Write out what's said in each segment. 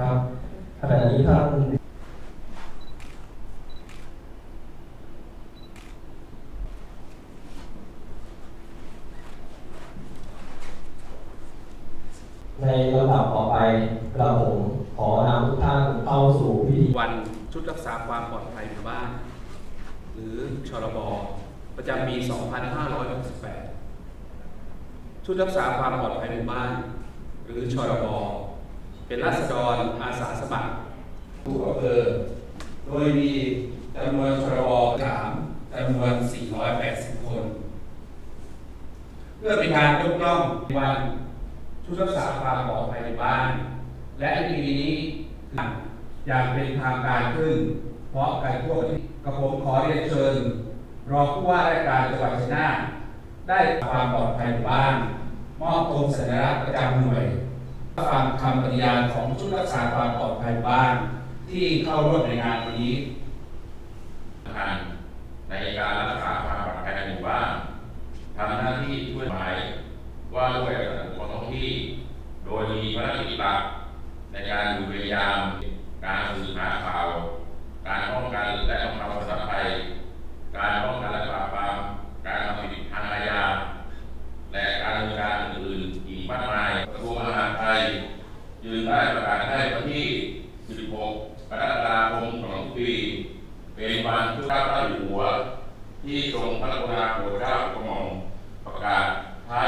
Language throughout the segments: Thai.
ครับขณะนี้ท่านในลำดับต่อไปกระผมขอนำทุกท่านเข้าสู่พิธีวันชุดรักษาความปลอดภัยหมู่บ้าน หรือชรบประจำปี 2568 ชุดรักษาความปลอดภัยหมู่บ้าน หรือชรบ เป็นราษฎรอาสาสมัครทุกอำเภอโดยมีจำนวนชรบถามจำนวน 480 คน เพื่อเป็นการยกย่องวันชุดรักษาความปลอดภัยในบ้าน และในปีนี้อย่างเป็นทางการขึ้น เพราะการทั่วประเทศกระผมขอเรียนเชิญ รองผู้ว่าราชการจังหวัดชัยนาทได้ความปลอดภัยในบ้าน มอบธงสัญลักษณ์ประจำหน่วย ฟังคำปฏิญาณของชุดรักษาความปลอดภัยบ้านที่เข้าร่วมในงานวันนี้ทานในการรักษาความปลอดภัยในหมู่บ้านทำหน้าที่ช่วยหมายว่าด้วยของท้องที่ โดยมีภารกิจหลักในการดูแลยาม การสืบหาข่าว ปี เป็นวันที่เจ้าพระอยู่หัว ที่ทรงพระกรุณาโปรดเกล้ากระหม่อมประกาศใช้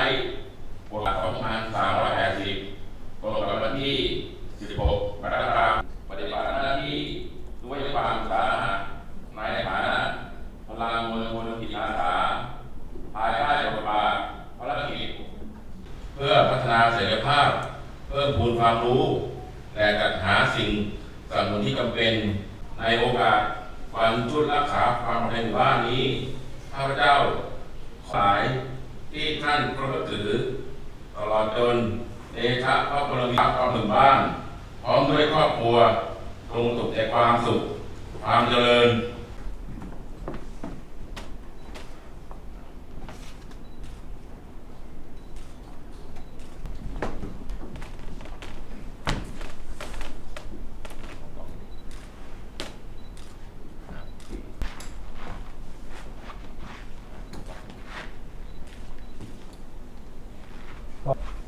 บท2380ตรงกับวันที่ 16กรกฎาคมปฏิบัติหน้าที่ด้วยความสาหัสในฐานะพลังมวลชนจิตอาสาภายใต้บทบาทภารกิจเพื่อพัฒนาศักยภาพ เพิ่มพูนความรู้ และจัดหาสิ่งสนับสนุนที่จำเป็น ในโอกาสวันชุดรักษาความแห่งว่านี้ข้าพเจ้าขายที่ท่านพระบัถือ ตลอดจนเดชะพระบรมีความถึงบ้าน พร้อมด้วยครอบครัวจงสุขแต่ความสุข ความเจริญ ครับ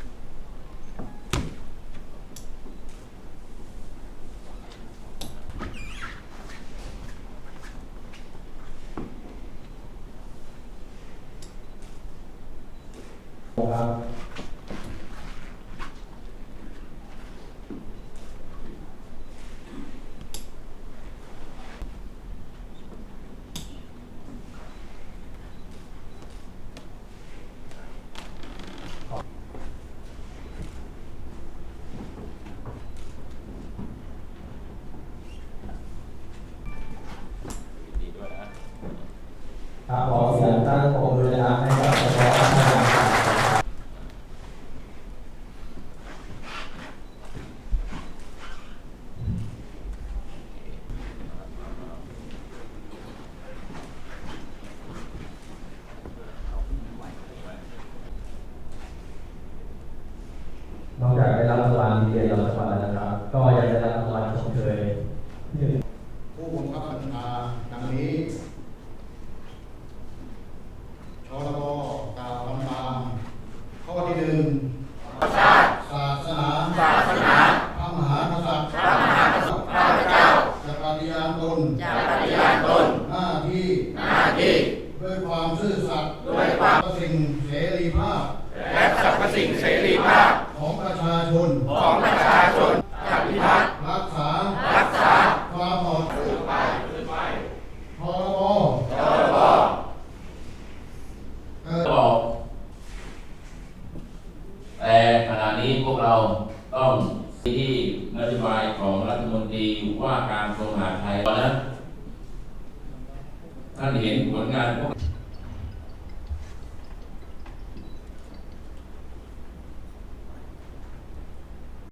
ครับขอเสียงตั้งปรบมือนะครับให้กับพาะท่านนะครับนอกจากได้รับรางวัลดีเด่นรางวัลแล้วนะครับ ก็ยังได้รับรางวัลชมเชยที่ ผู้บังคับบัญชาดังนี้ ชรบกล่าวคำตาม ข้อที่หนึ่งศาสนา ศาสนา พระมหากษัตริย์ พระมหากษัตริย์ข้าพเจ้าจะปฏิญาณตนจะปฏิญาณตน หน้าที่ หน้าที่ ด้วยความซื่ อสัตย์ด้วยความสิ่งเสรีภาพ และสรรพสิ่งเสรีภาพของประชาชนของประชาชนจะพิทักษ์รักษารักษาความปลอดภัยพรบชรบเกิดบอกแต่ขณะนี้พวกเราต้องที่นโยบายของรัฐมนตรีว่าการกระทรวงมหาดไทยตอนนั้นท่านเห็นผลงานพวก